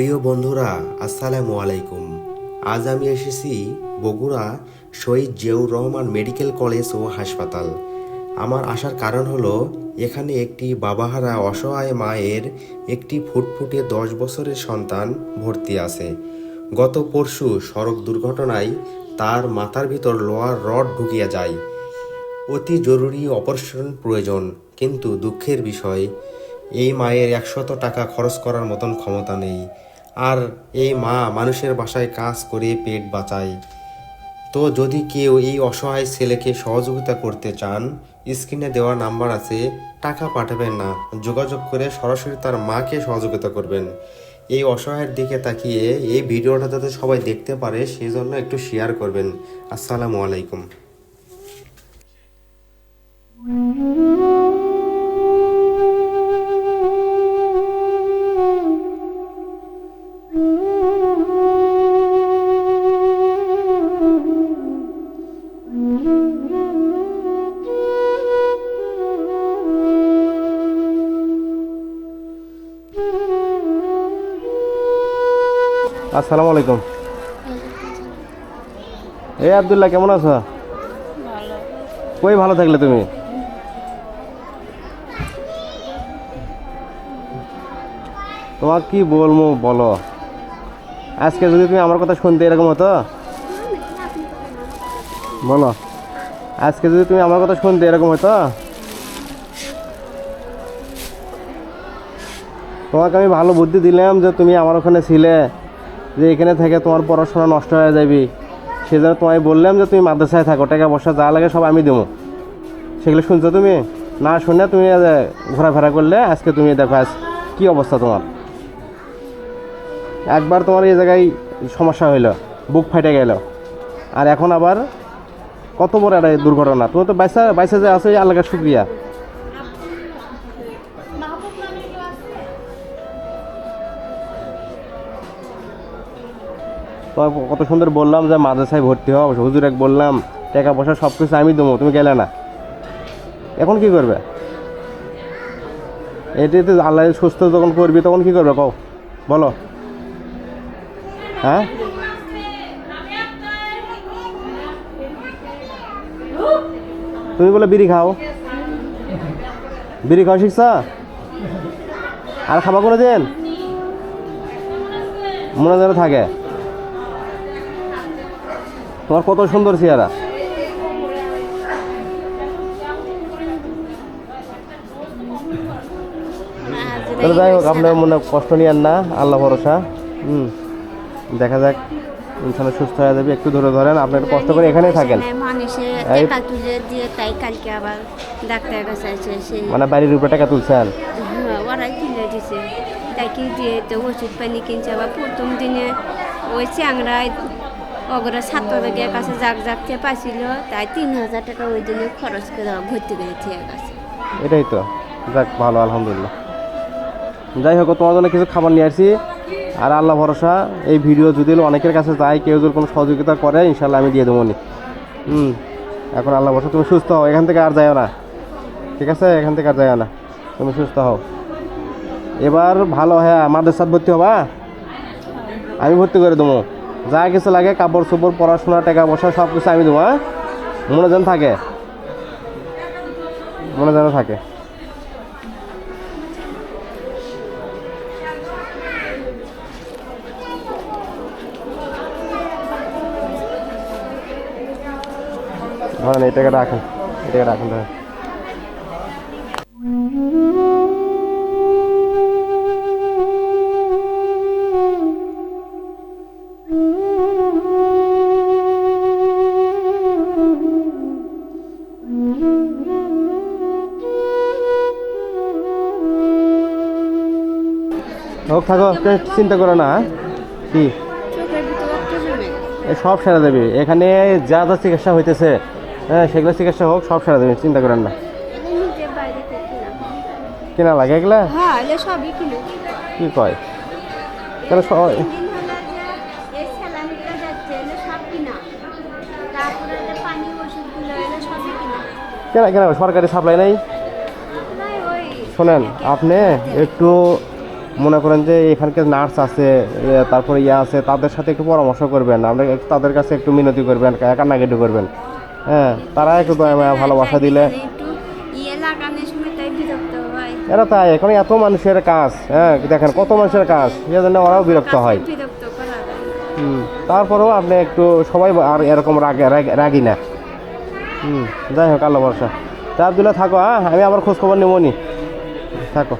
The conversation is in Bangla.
প্রিয় বন্ধুরা, আসসালামু আলাইকুম। আজ আমি এসেছি বগুড়া শহীদ জিয়াউর রহমান মেডিকেল কলেজ ও হাসপাতাল। আমার আসার কারণ হলো, এখানে একটি বাবাহারা অসহায় মায়ের একটি ফুটফুটে দশ বছরের সন্তান ভর্তি আছে। গত পরশু সড়ক দুর্ঘটনায় তার মাথার ভিতর লোহার রড ঢুকিয়া যায়। অতি জরুরি অপারেশন প্রয়োজন, কিন্তু দুঃখের বিষয় এই মায়ের একশত টাকা খরচ করার মতন ক্ষমতা নেই। আর এই মা মানুষের বাসায় কাজ করে পেট বাঁচায়। তো যদি কেউ এই অসহায় ছেলেকে সহযোগিতা করতে চান, স্ক্রিনে দেওয়া নাম্বার আছে, টাকা পাঠাবেন না। যোগাযোগ করে সরাসরি তার মাকে সহযোগিতা করবেন। এই অসহায়ের দিকে তাকিয়ে এই ভিডিওটা যাতে সবাই দেখতে পারে, সেই জন্য একটু শেয়ার করবেন। আসসালামু আলাইকুম। আসসালামু আলাইকুম। এই আবদুল্লাহ, কেমন আছো? কই ভালো থাকলে তুমি? তোমার কি বলব বলো? আজকে যদি তুমি আমার কথা শুনতে এরকম হতো? বলো। আজকে যদি তুমি আমার কথা শুনতে এরকম হতো? তোমাকে আমি ভালো বুদ্ধি দিলাম যে তুমি আমার ওখানে ছিলে। যে এখানে থেকে তোমার পড়াশোনা নষ্ট হয়ে যাবি। সেজন্য তোমায় বললাম যে তুমি মাদ্রাসায় থাকো, টাকা পয়সা যা লাগে সব আমি দেবো। সেগুলো শুনছো তুমি? না শুনে তুমি ঘোরাফেরা করলে, আজকে তুমি দেখো আজ কী অবস্থা তোমার। একবার তোমার এই জায়গায় সমস্যা হইল, বুক ফাইটে গেল। আর এখন আবার কত বড় একটা দুর্ঘটনা। তুমি তো বাইসা বাইসা যে আছো, এই আল্লাহকে শুক্রিয়া তোমায় কত সুন্দর বললাম যে মাদ্রাসায় ভর্তি হও, হুজুর এক বললাম, টাকা পয়সা সব কিছু আমি দেবো, তুমি গেলে না। এখন কি করবে? এটাতে আল্লাহ সুস্থ যখন করবি, তখন কি করবে কও? বলো। হ্যাঁ? তুমি বলে বিড়ি খাও। বিড়ি খাওয়া শিখছ? আর খাবার করে দিন মনে যেন থাকে। তোমার কত সুন্দর চেহারা। তাহলে যাই হোক আপনার মনে কষ্ট নিয়েন না আল্লাহ ভরসা। হুম দেখা যাক ইনশাল্লাহ সুস্থ হয়ে যাবে একটু ধরে ধরেন আপনি একটু কষ্ট করে এখানেই থাকেন। সে মানে বাড়ির উপরে টাকা তুলছেন? হ্যাঁ, ওরাই কিনে দিছে। তাকে দিয়ে তো ওষুধ পানি কিনছে আবার প্রথম দিনে ওই চ্যাংরায় অগরা ছাত্রদের কাছে জাগ জাগতে পাইছিল, তাই তিন হাজার টাকা ওই দিনে খরচ করে করেছে এর কাছে এটাই তো। যাক, ভালো, আলহামদুলিল্লাহ। যাই হোক, তোমার জন্য কিছু খাবার নিয়ে আসি। আর আল্লাহ ভরসা, এই ভিডিও যদি অনেকের কাছে যায়, কেউ যদি কোনো সহযোগিতা করে ইনশাল্লাহ আমি দিয়ে দেবো নি হুম, এখন আল্লাহ ভরসা, তুমি সুস্থ হও, এখান থেকে আর যাও না। ঠিক আছে? এখান থেকে আর যাও না। তুমি সুস্থ হও। এবার ভালো হ্যাঁ মাদ্রাসাত ভর্তি হবা? আমি ভর্তি করে দেবো। যা কিছু লাগে, কাপড় চোপড়, পড়াশোনা, টাকা পয়সা সব কিছু আমি দেবো হ্যাঁ? মনে যেন থাকে। মনে যেন থাকে। এই টাকাটা রাখেন, এই টাকা রাখেন হোক থাকো চিন্তা করো না হ্যাঁ? কি? সব সেরা দেবে। এখানে যা যা চিকিৎসা হইতেছে হ্যাঁ সেগুলো চিকিৎসা হোক সব সেরা দেবে চিন্তা করেন না। কেনা লাগে এগুলা? হ্যাঁ কি কয়? কেন। সবাই কিনা। কিনা সরকারি সাপ্লাই নাই? শোনেন আপনি একটু মনে করেন যে এখানকার নার্স আছে তারপরে ইয়ে আছে তাদের সাথে একটু পরামর্শ করবেন আমরা একটু তাদের কাছে একটু মিনতি করবেন কান্নাকাটি করবেন। হ্যাঁ তারা একটু দয়া ভালোবাসা দিলে। এরা তাই এখন এত মানুষের কাজ হ্যাঁ দেখেন কত মানুষের কাজ এই জন্য ওরাও বিরক্ত হয়। তারপরেও আপনি একটু সবাই আর এরকম রাগে রাগ- না। হুম যাই হোক আল্লাহ ভরসা। তা আবদুল্লাহ থাকো হ্যাঁ আমি আবার খোঁজখবর নেব নি। থাকো।